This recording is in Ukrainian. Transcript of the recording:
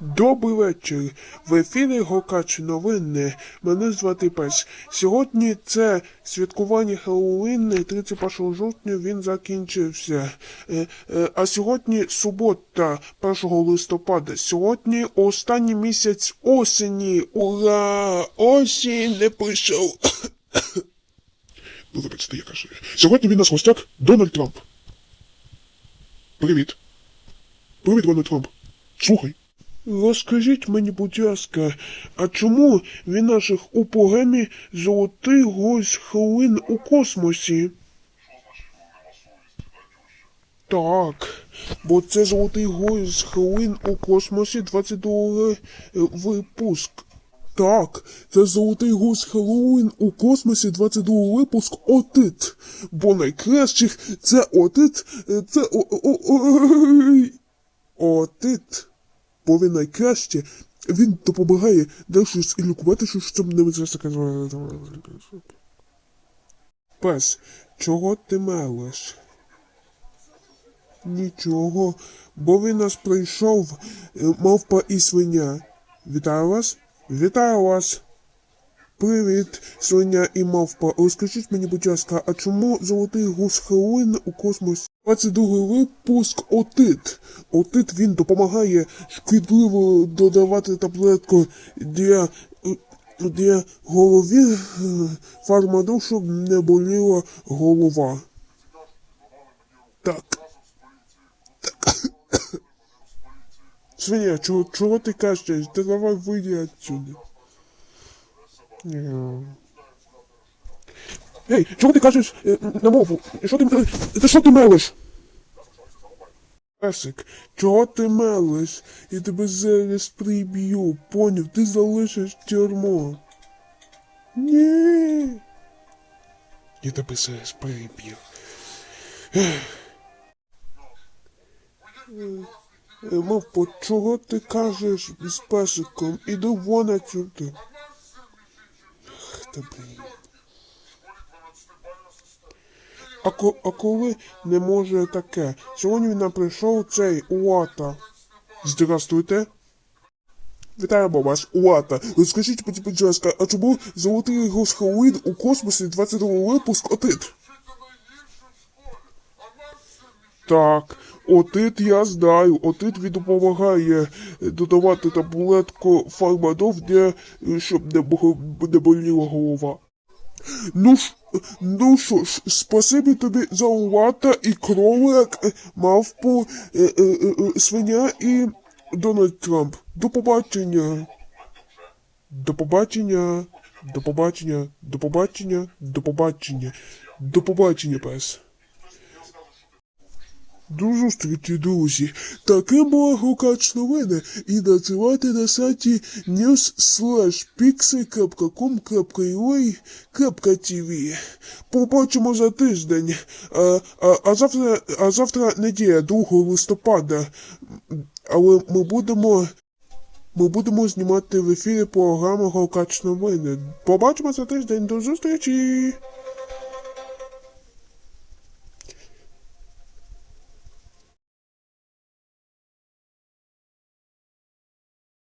Добрий вечір. В ефірі Гокач новини. Мене звати Пес. Сьогодні це святкування Хеллоуін 31 жовтня він закінчився. Е, е, а сьогодні субота, 1 листопада. Сьогодні останній місяць осені. Ура! Осінь не прийшов. Ну, Вибачте, я кажу. Сьогодні він нас гостяк Дональд Трамп. Привіт. Привіт, Дональд Трамп. Слухай. Розкажіть мені, будь ласка, а чому в наших у програмі Золотий гось хвилин у космосі? Так, бо це Золотий гось хвилин у космосі 22 е, випуск. Так, це Золотий гось Хеллоуін у космосі 22 випуск Отит. Бо найкращих це Отит, це о, о, о, Отит. Бо він найкраще, він допомагає де щось і лікувати щось, що не сказати. Пес, чого ти мелиш? Нічого, бо він нас прийшов, е, мавпа і свиня. Вітаю вас? Вітаю вас. Привіт, свиня і мавпа. Розкажіть мені, будь ласка, а чому золотий гус Хеллоуін у космосі? 22 випуск Отит. Отит він допомагає шкідливо додавати таблетку для, е, для голові е, фармаду, щоб не боліла голова. Так. Так. Свиня, чого, чого ти кажеш? Ти давай вийди отсюди. Ей, чого ти кажеш е, на мову? Що ти, ти що ти мелиш? Песик, чого ти мелиш? Я тебе зараз приб'ю, поняв, ти залишиш тюрму. Ні. Я тебе зараз приб'ю. Мавпо, чого ти кажеш з песиком? Іди вон отсюди. Ах, та блін. А, ко, а коли не може таке? Сьогодні нам прийшов цей Уата. Здравствуйте. Вітаємо вас, Уата. Розкажіть, будь ласка, а чому золотий гос Хеллоуін у космосі 22 випуск отит? Так, отит я знаю. Отит він допомагає додавати таблетку фармадов, для, е, щоб не, не боліла голова. Ну ж, ну що ж, спасибі тобі за увата і кролик, е, мавпу, е, е, е, е, свиня і Дональд Трамп. До побачення. До побачення. До побачення. До побачення. До побачення. До побачення, пес. До зустрічі, друзі. Таке була Гукач новини і надсилайте на сайті news.pixel.com.ua.tv. Побачимо за тиждень. А, а, а, завтра, а завтра неділя, 2 листопада. Але ми будемо... Ми будемо знімати в ефірі програму Гукач новини. Побачимо за тиждень. До зустрічі!